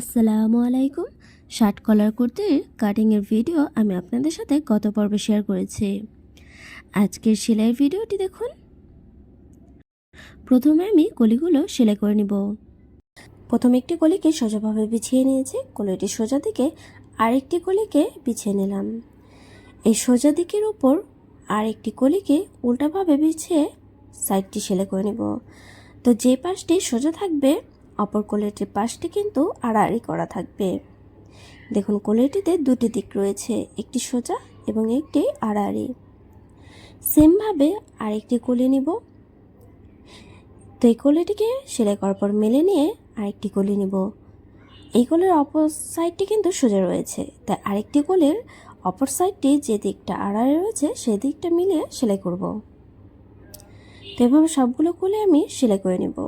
আসসালামু আলাইকুম। শার্ট কলার কুর্তির কাটিংয়ের ভিডিও আমি আপনাদের সাথে গত পর্বে শেয়ার করেছি। আজকের সেলাইয়ের ভিডিওটি দেখুন। প্রথমে আমি কলিগুলো সেলাই করে নিব। প্রথম একটি কলিকে সোজাভাবে বিছিয়ে নিয়েছি। কলিটি সোজা দিকে আরেকটি কলিকে বিছিয়ে নিলাম। এই সোজা দিকের উপর আরেকটি কলিকে উল্টাভাবে বিছিয়ে সাইডটি সেলাই করে নিব। তো যে পাশটি সোজা থাকবে অপর কোলেটির পাশটি কিন্তু আড়াআড়ি করা থাকবে। দেখুন, কোলেটিতে দুটি দিক রয়েছে, একটি সোজা এবং একটি আড়াআড়ি। সেমভাবে আরেকটি কোলে নিব। তো এই কোলেটিকে সেলাই করার পর মেলে নিয়ে আরেকটি কোলে নিব। এই কোলের অপর সাইডটি কিন্তু সোজা রয়েছে, তাই আরেকটি কোলের অপর সাইডটি যে দিকটা আড়াআড়ি রয়েছে, সেই দিকটা মিলিয়ে সেলাই করব। তো এভাবে সবগুলো কোলে আমি সেলাই করে নেব।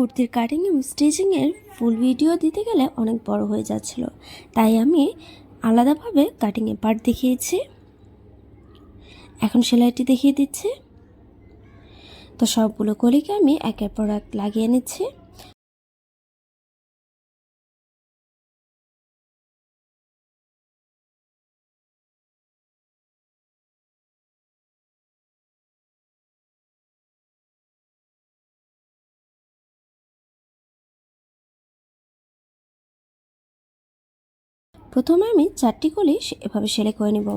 কুর্তির কাটিং এবং স্টিচিংয়ের ফুল ভিডিও দিতে গেলে অনেক বড় হয়ে যাচ্ছিল। তাই আমি আলাদাভাবে কাটিংয়ের পার্ট দেখিয়েছি। এখন সেলাইটি দেখিয়ে দিচ্ছি। তো সবগুলো কলিকে আমি একের পর এক লাগিয়ে নিচ্ছি। প্রথমে আমি চারটি কলি এভাবে সেলাই করে নেব।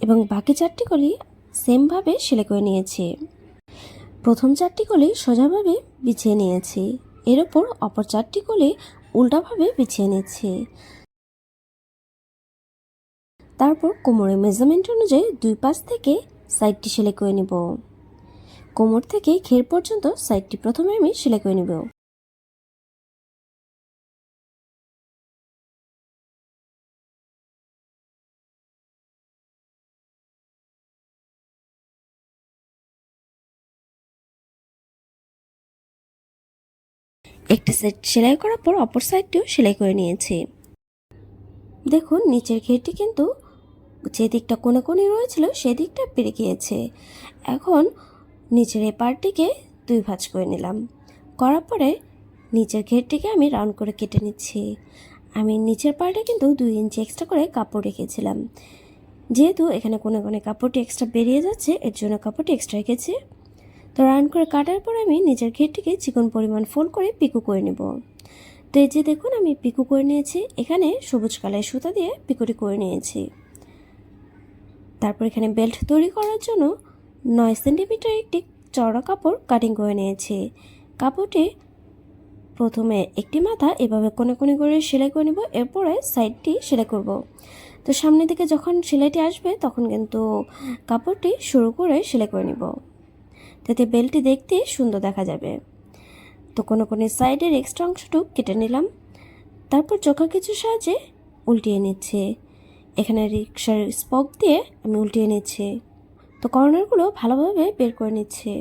এবং বাকি চারটি কলি সেমভাবে সেলাই করে নিয়েছি। প্রথম চারটি কলি সোজাভাবে বিছিয়ে নিয়েছি। এর ওপর অপর চারটি কলি উল্টাভাবে বিছিয়ে নিচ্ছি তারপর কোমরের মেজারমেন্ট অনুযায়ী দুই পাশ থেকে সাইডটি সেলাই করে নেব। কোমর থেকে ঘের পর্যন্ত সাইডটি প্রথমে আমি সেলাই করে নেব। একটি সাইড সেলাই করার পর অপর সাইডটিও সেলাই করে নিয়েছি। দেখুন, নিচের ঘেরটি কিন্তু যে দিকটা কোনে কোনে রয়েছিল সেদিকটা পেরে গিয়েছে। এখন নিচের এই পার্টটিকে দুই ভাঁজ করে নিলাম। করার পরে নিচের ঘেরটিকে আমি রাউন্ড করে কেটে নিচ্ছি। আমি নিচের পার্টে কিন্তু দুই ইঞ্চি এক্সট্রা করে কাপড় রেখেছিলাম। যেহেতু এখানে কোনে কোনে কাপড়টি এক্সট্রা বেরিয়ে যাচ্ছে, এর জন্য কাপড়টি এক্সট্রা রেখেছি। তো রান করে কাটার পর আমি নিজের ঘেরটিকে চিকন পরিমাণ ফোল্ড করে পিকু করে নেব। তো এই যে দেখুন, আমি পিকু করে নিয়েছি। এখানে সবুজ কালার সুতা দিয়ে পিকুটি করে নিয়েছি। তারপর এখানে বেল্ট তৈরি করার জন্য নয় সেন্টিমিটার একটি চওড়া কাপড় কাটিং করে নিয়েছি। কাপড়টি প্রথমে একটি মাথা এভাবে কোনে কোনে করে সেলাই করে নেব, এরপরে সাইডটি সেলাই করব। তো সামনের দিকে যখন সেলাইটি আসবে, তখন কিন্তু কাপড়টি শুরু করে সেলাই করে নিব। যাতে বেলটি দেখতে সুন্দর দেখা যাবে। তো কোনো কোনো সাইডের এক্সট্রা অংশটুক কেটে নিলাম। তারপর চোখা কিছু সাহায্যে উল্টিয়ে নিচ্ছে। এখানে রিক্সার স্পক দিয়ে আমি উল্টিয়ে নিচ্ছি। তো কর্নারগুলো ভালোভাবে বের করে নিচ্ছে।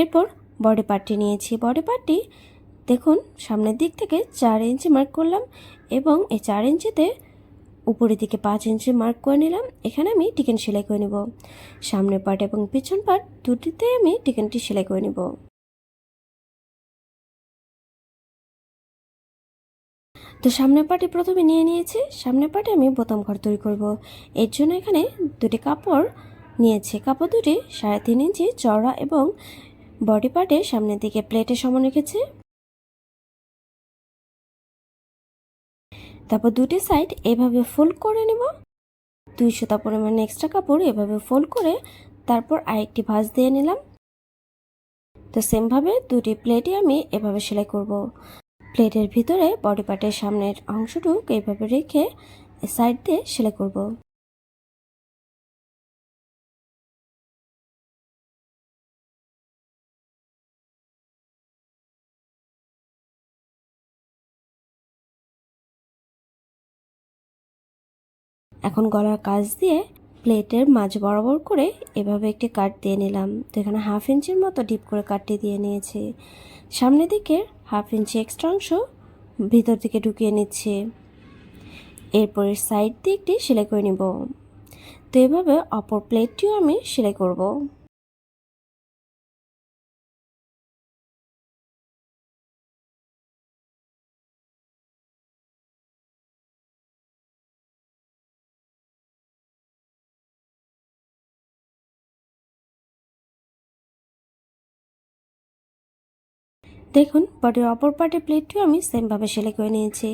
এরপর বডি পার্টটি নিয়েছি। বডি পার্টটি দেখুন, সামনের দিক থেকে চার ইঞ্চি মার্ক করলাম এবং এই চার ইঞ্চিতে উপরের দিকে পাঁচ ইঞ্চি মার্ক করে নিলাম। এখানে আমি টিকেন সেলাই করে নেব। সামনের পার্ট এবং পিছন পার্ট দুটিতে আমি টিকেনটি সেলাই করে নেব। তো সামনের পার্টি প্রথমে নিয়ে নিয়েছি। সামনের পার্টে আমি বোতাম ঘর তৈরি করব। এর জন্য এখানে দুটি কাপড় নিয়েছি। কাপড় দুটি সাড়ে তিন ইঞ্চি চওড়া এবং বডি পার্টে সামনের দিকে প্লেটে সমান রেখেছি। তারপর দুটি সাইড এভাবে ফোল্ড করে নেব। দুই সুতা পরিমাণে এক্সট্রা কাপড় এভাবে ফোল্ড করে তারপর আরেকটি ভাঁজ দিয়ে নিলাম। তো সেমভাবে দুটি প্লেটে আমি এভাবে সেলাই করব। প্লেটের ভিতরে বডি পার্টের সামনের অংশটুক এইভাবে রেখে সাইড দিয়ে সেলাই করব। এখন গলার কাজ দিয়ে প্লেটের মাঝ বরাবর করে এভাবে একটি কাট দিয়ে নিলাম। তো এখানে হাফ ইঞ্চির মতো ডিপ করে কাটটি দিয়ে নিয়েছে। সামনের দিকের হাফ ইঞ্চি এক্সট্রা অংশ ভিতর দিকে ঢুকিয়ে নিচ্ছে। এরপরে সাইড দিয়ে একটি সেলাই করে নিব। তো এভাবে অপর প্লেটটিও আমি সেলাই করব। দেখুন বডির অপর পার্টের প্লেটটিও আমি সেমভাবে সেলাই করে নিয়েছি।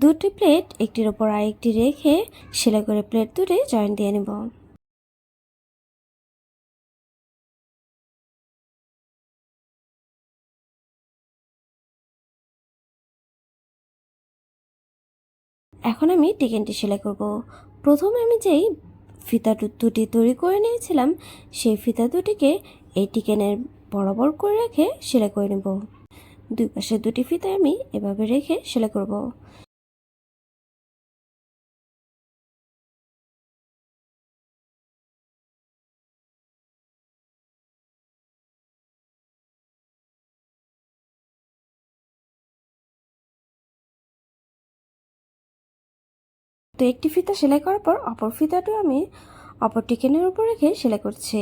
দুটি প্লেট, একটির ওপর আরেকটি রেখে সেলাই করে প্লেট দুটি জয়েন্ট দিয়ে নেব। এখন আমি টিকেনটি সেলাই করব। প্রথমে আমি যেই ফিতা দুটি তৈরি করে নিয়েছিলাম, সেই ফিতা দুটিকে এই টিকেনের বরাবর করে রেখে সেলাই করে নেব। দুই পাশে দুটি ফিতে আমি এভাবে রেখে সেলাই করব। তো একটি ফিতা সেলাই করার পর অপর ফিতাটিও আমি অপর টিকেনের উপর রেখে সেলাই করছি।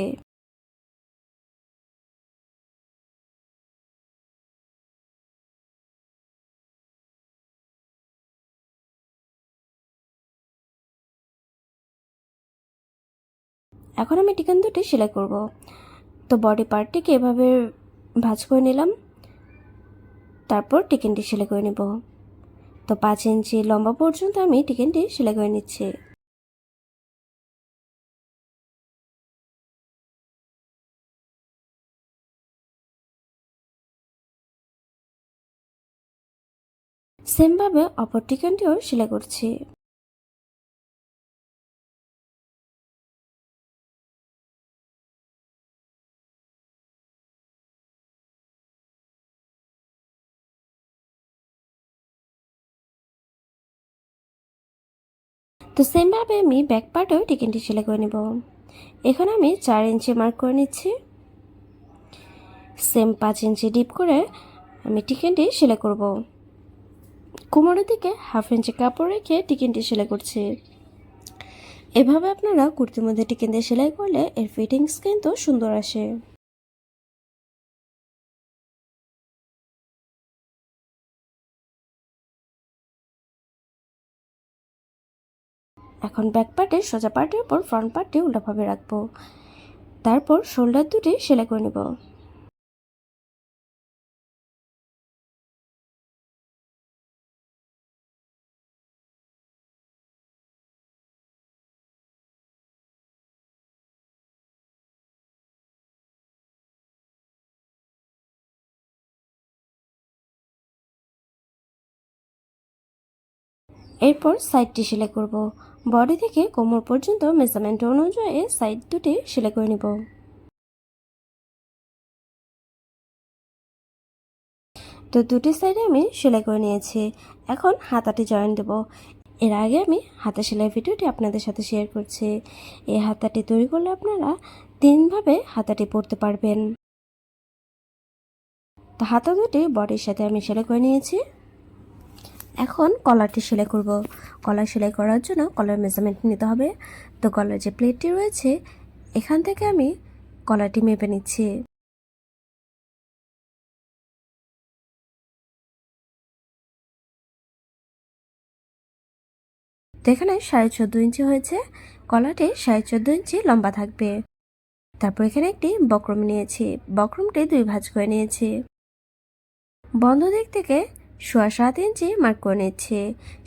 এখন আমি টিকেন দুটি সেলাই করব। তো বডি পার্টটিকে এভাবে ভাঁজ করে নিলাম। তারপর টিকেনটি সেলাই করে নেব। তো পাঁচ ইঞ্চি লম্বা পর্যন্ত আমি টিকেনটি সেলাই করে নিচ্ছি। সেমভাবে অপর টিকেনটিও সেলাই করছি। তো সেমভাবে আমি ব্যাক পার্টেও টিকেনটি সেলাই করে নেব। এখন আমি চার ইঞ্চি মার্ক করে নিচ্ছি। সেম পাঁচ ইঞ্চি ডিপ করে আমি টিকেনটি সেলাই করব। কোমরের দিকে হাফ ইঞ্চি কাপড় রেখে টিকেনটি সেলাই করছি। এভাবে আপনারা কুর্তির মধ্যে টিকেন দিয়ে সেলাই করলে এর ফিটিংস কিন্তু সুন্দর আসে। এখন ব্যাক পার্টের সোজা পার্টের উপর ফ্রন্ট পার্টটি উল্টাভাবে রাখব। তারপর শোল্ডার দুটি সেলাই করে নেব। এরপর সাইডটি সেলাই করব। বডি থেকে কোমর পর্যন্ত মেজারমেন্ট অনুযায়ী সাইড দুটি সেলাই করে নিব। তো দুটি সাইডে আমি সেলাই করে নিয়েছি। এখন হাতাটি জয়েন দেব। এর আগে আমি হাতা সেলাই ভিডিওটি আপনাদের সাথে শেয়ার করছি। এই হাতাটি তৈরি করলে আপনারা তিনভাবে হাতাটি পরতে পারবেন। তো হাতা দুটি বডির সাথে আমি সেলাই করে নিয়েছি। এখন কলারটি সেলাই করব। কলার সেলাই করার জন্য কলার মেজারমেন্ট নিতে হবে। তো কলার যে প্লেটটি রয়েছে, এখান থেকে আমি কলারটি মেপে নিচ্ছি। তো এখানে সাড়ে চোদ্দ ইঞ্চি হয়েছে। কলাটি সাড়ে চোদ্দ ইঞ্চি লম্বা থাকবে। তারপর এখানে একটি বক্রম নিয়েছি। বক্রমটি দুই ভাঁজ করে নিয়েছি। বন্ধ দিক থেকে সোয়া সাত ইঞ্চি মার্ক করে নিচ্ছে।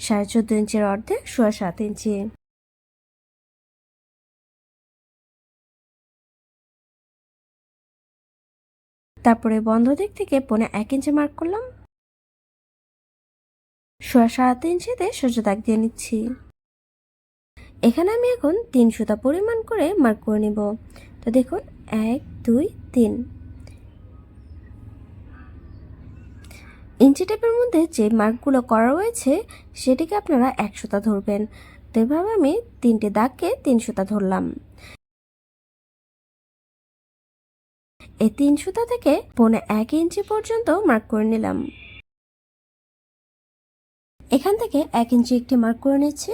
সাড়ে চোদ্দ ইঞ্চির অর্ধেক সোয়া সাত ইঞ্চি। তারপরে বন্ধ দিক থেকে পনে এক ইঞ্চি মার্ক করলাম। সোয়া সাত ইঞ্চিতে সোজা দাগ দিয়ে নিচ্ছি। এখানে আমি এখন তিন সুতা পরিমাণ করে মার্ক করে নিব। তো দেখুন, এক, দুই, তিন। ইঞ্চি টেপের মধ্যে যে মার্কগুলো করা রয়েছে, সেটিকে আপনারা এক সুতা ধরবেন। তো এভাবে আমি তিনটে দাগকে তিন সুতা ধরলাম। এই তিন সুতা থেকে পৌনে এক ইঞ্চি পর্যন্ত মার্ক করে নিলাম। এখান থেকে এক ইঞ্চি একটি মার্ক করে নিচ্ছি।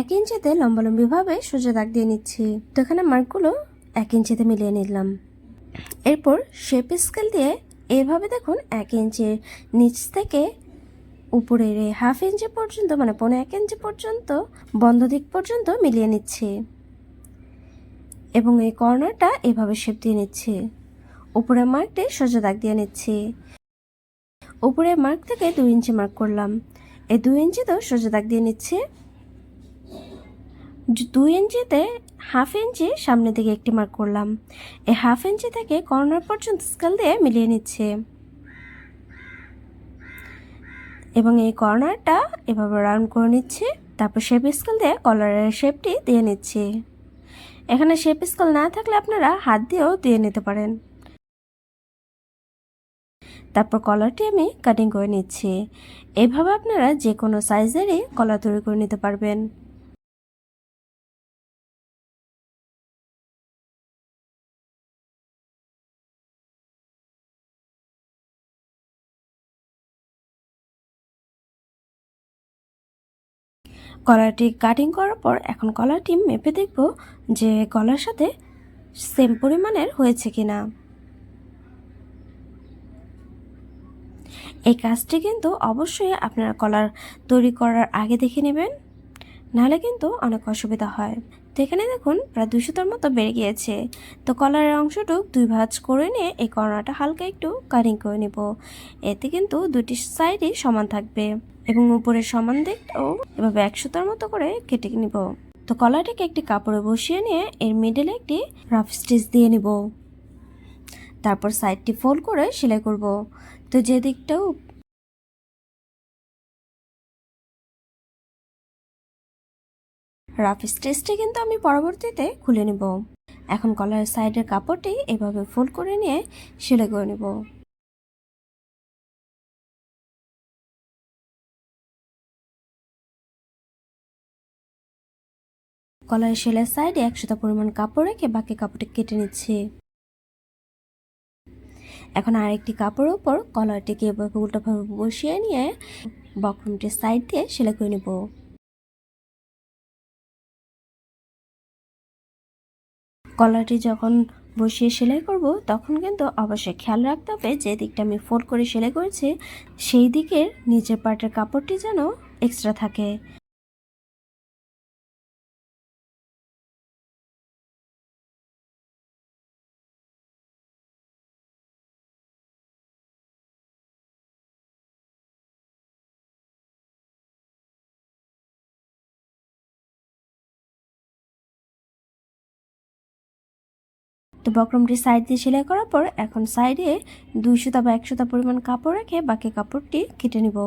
এক ইঞ্চিতে লম্বালম্বিভাবে সোজা দাগ দিয়ে নিচ্ছি। তো এখানে মার্কগুলো এক ইঞ্চিতে মিলিয়ে নিলাম। এরপর শেপ স্কেল দিয়ে এভাবে দেখুন এক ইঞ্চির নিচ থেকে উপরের হাফ ইঞ্চি পর্যন্ত মানে পৌনে এক ইঞ্চি পর্যন্ত বন্ধ দিক পর্যন্ত মিলিয়ে নিচ্ছি। এবং এই কর্নারটা এভাবে শেপ দিয়ে নিচ্ছি। উপরের মার্কটি সোজা দাগ দিয়ে নিচ্ছি। উপরের মার্ক থেকে দুই ইঞ্চি মার্ক করলাম। এই দুই ইঞ্চিতেও সোজা দাগ দিয়ে নিচ্ছি। দুই ইঞ্চিতে হাফ ইঞ্চি সামনের দিকে একটি মার্ক করলাম। এই হাফ ইঞ্চি থেকে কর্নার পর্যন্ত স্কেল দিয়ে মিলিয়ে নিচ্ছে। এবং এই কর্নারটা এভাবে রাউন্ড করে নিচ্ছি, তারপর শেপ স্কেল দিয়ে কলারের শেপটি দিয়ে নিচ্ছি। এখানে শেপ স্কেল না থাকলে আপনারা হাত দিয়েও দিয়ে নিতে পারেন। তারপর কলারটি আমি কাটিং করে নিচ্ছি। এভাবে আপনারা যে কোনো সাইজেরই কলার তৈরি করে নিতে পারবেন। কলারটি কাটিং করার পর এখন কলারটি মেপে দেখব যে গলার সাথে সেম পরিমাণের হয়েছে কিনা। এই কাজটি কিন্তু অবশ্যই আপনারা কলার তৈরি করার আগে দেখে নেবেন, নাহলে কিন্তু অনেক অসুবিধা হয়। তো এখানে দেখুন, প্রায় দুশোটার মতো বেড়ে গিয়েছে। তো কলারের অংশটুক দুই ভাঁজ করে নিয়ে এই কর্নারটা হালকা একটু কাটিং করে নেব। এতে কিন্তু দুটি সাইডই সমান থাকবে। এবং উপরের সমান দিকটাও এভাবে একশোটার মতো করে কেটে নিব। তো কলারটিকে একটি কাপড়ে বসিয়ে নিয়ে এর মিডলে একটি রাফ স্টিচ দিয়ে নিব। তারপর সাইডটি ফোল্ড করে সেলাই করব। তো যে দিকটাও রাফ স্টিচটি কিন্তু আমি পরবর্তীতে খুলে নেব। এখন কলার সাইডের কাপড়টি এভাবে ফোল্ড করে নিয়ে সেলাই করে নেব। কলারের সেলের সাইডে একশোটা পরিমাণ কাপড় রেখে বাকি কাপড়টি কেটে নিচ্ছি। এখন আরেকটি কাপড়ের উপর কলারটিকে এভাবে উল্টোভাবে বসিয়ে নিয়ে বক্রমটির সাইড দিয়ে সেলাই করে নেব। কলারটি যখন বসিয়ে সেলাই করব, তখন কিন্তু অবশ্যই খেয়াল রাখতে হবে যে দিকটা আমি ফোল্ড করে সেলাই করেছি, সেই দিকের নিচের পার্টের কাপড়টি যেন এক্সট্রা থাকে। তো বক্রমটি সাইড দিয়ে সেলাই করার পর এখন সাইডে দুইশোটা বা একশোটা পরিমাণ কাপড় রেখে বাকি কাপড়টি কেটে নিব।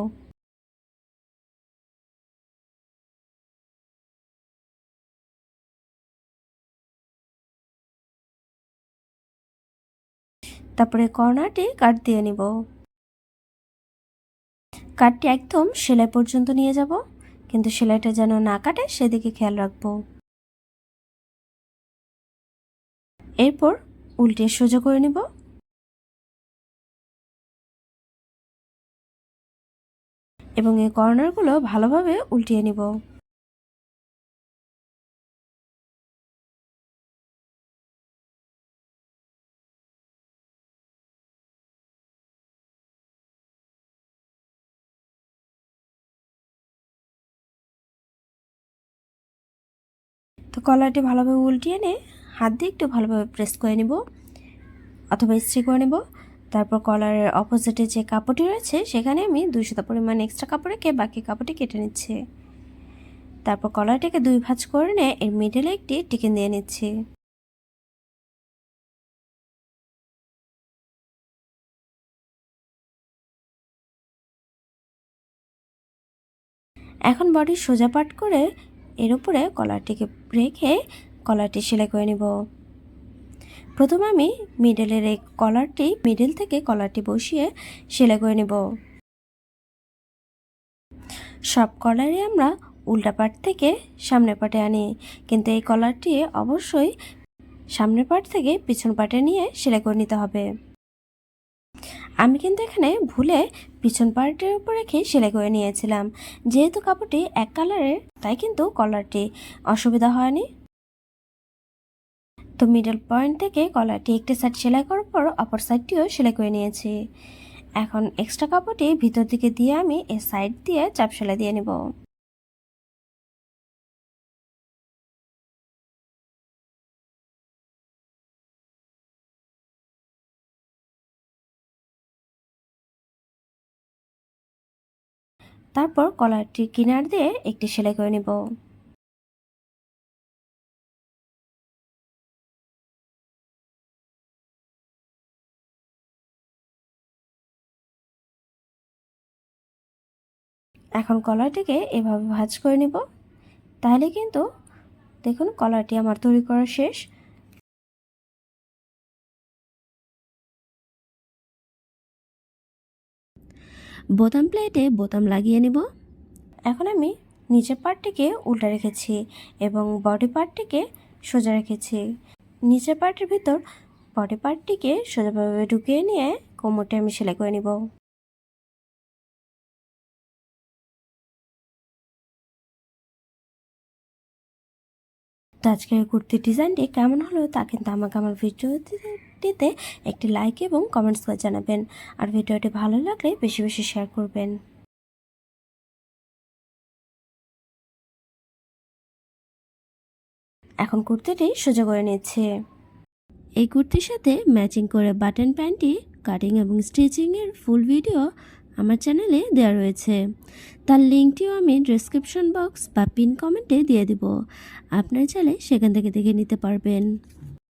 তারপরে কর্নারটি কাট দিয়ে নিব। কাটটি একদম সেলাই পর্যন্ত নিয়ে যাব, কিন্তু সেলাইটা যেন না কাটে সেদিকে খেয়াল রাখব। এরপর উল্টে সোজা করে নিব। এবং এই কর্নারগুলো ভালোভাবে উল্টিয়ে নিব। তো কলারটি ভালোভাবে উল্টিয়ে নিয়ে হাত দিয়ে একটু ভালোভাবে প্রেস করে নিব অথবা ইস্ত্রি করে নেব। তারপর কলারের অপোজিটে যে কাপড়টি রয়েছে, সেখানে আমি দুইশো পরিমাণ এক্সট্রা কাপড় রেখে বাকি কাপড়টি কেটে নিচ্ছি। তারপর কলারটিকে দুই ভাঁজ করে নিয়ে এর মিডলে একটি টিকিন দিয়ে নিচ্ছি। এখন বডির সোজা পাট করে এর উপরে কলারটিকে রেখে কলারটি সেলাই করে নিব। প্রথমে আমি মিডলের এই কলারটি মিডল থেকে কলারটি বসিয়ে সেলাই করে নেব। সব কলারে আমরা উল্টা পাট থেকে সামনে পাটে আনি, কিন্তু এই কলারটি অবশ্যই সামনের পাট থেকে পিছন পাটে নিয়ে সেলাই করে নিতে হবে। আমি কিন্তু এখানে ভুলে পিছন পার্টের উপর রেখে সেলাই করে নিয়েছিলাম। যেহেতু কাপড়টি এক কালারের, তাই কিন্তু কলারটি অসুবিধা হয়নি। তো মিডল পয়েন্ট থেকে কলারটি একটি সাইড সেলাই করার পর অপর সাইডটিও সেলাই করে নিয়েছি। এখন এক্সট্রা কাপড়টি ভিতর দিকে দিয়ে আমি এই সাইড দিয়ে চাপ সেলাই দিয়ে নেব। তারপর কলারটির কিনার দিয়ে একটি সেলাই করে নেব। এখন কলারটিকে এভাবে ভাজ করে নিব। তাহলে কিন্তু দেখুন কলারটি আমার তৈরি করা শেষ। বোতাম প্লেটে বোতাম লাগিয়ে নেব। এখন আমি নিচের পার্টটিকে উল্টা রেখেছি এবং বডি পার্টটিকে সোজা রেখেছি। নিচের পার্টের ভিতর বডি পার্টটিকে সোজাভাবে ঢুকিয়ে নিয়ে কোমরটি আমি সেলাই করে নিব। তো আজকের কুর্তির ডিজাইনটি কেমন হলো তা কিন্তু আমাকে আমার ভিডিওটিতে একটি লাইক এবং কমেন্টস করে জানাবেন। আর ভিডিওটি ভালো লাগলে বেশি বেশি শেয়ার করবেন। এখন কুর্তিটি সোজা করে নিচ্ছে। এই কুর্তির সাথে ম্যাচিং করে বাটন প্যান্টটি কাটিং এবং স্টিচিংয়ের ফুল ভিডিও আমার চ্যানেলে দেওয়া রয়েছে। তার লিঙ্কটিও আমি ডিসক্রিপশন বক্স বা পিন কমেন্টে দিয়ে দিব। আপনার চাইলে সেখান থেকে দেখে নিতে পারবেন।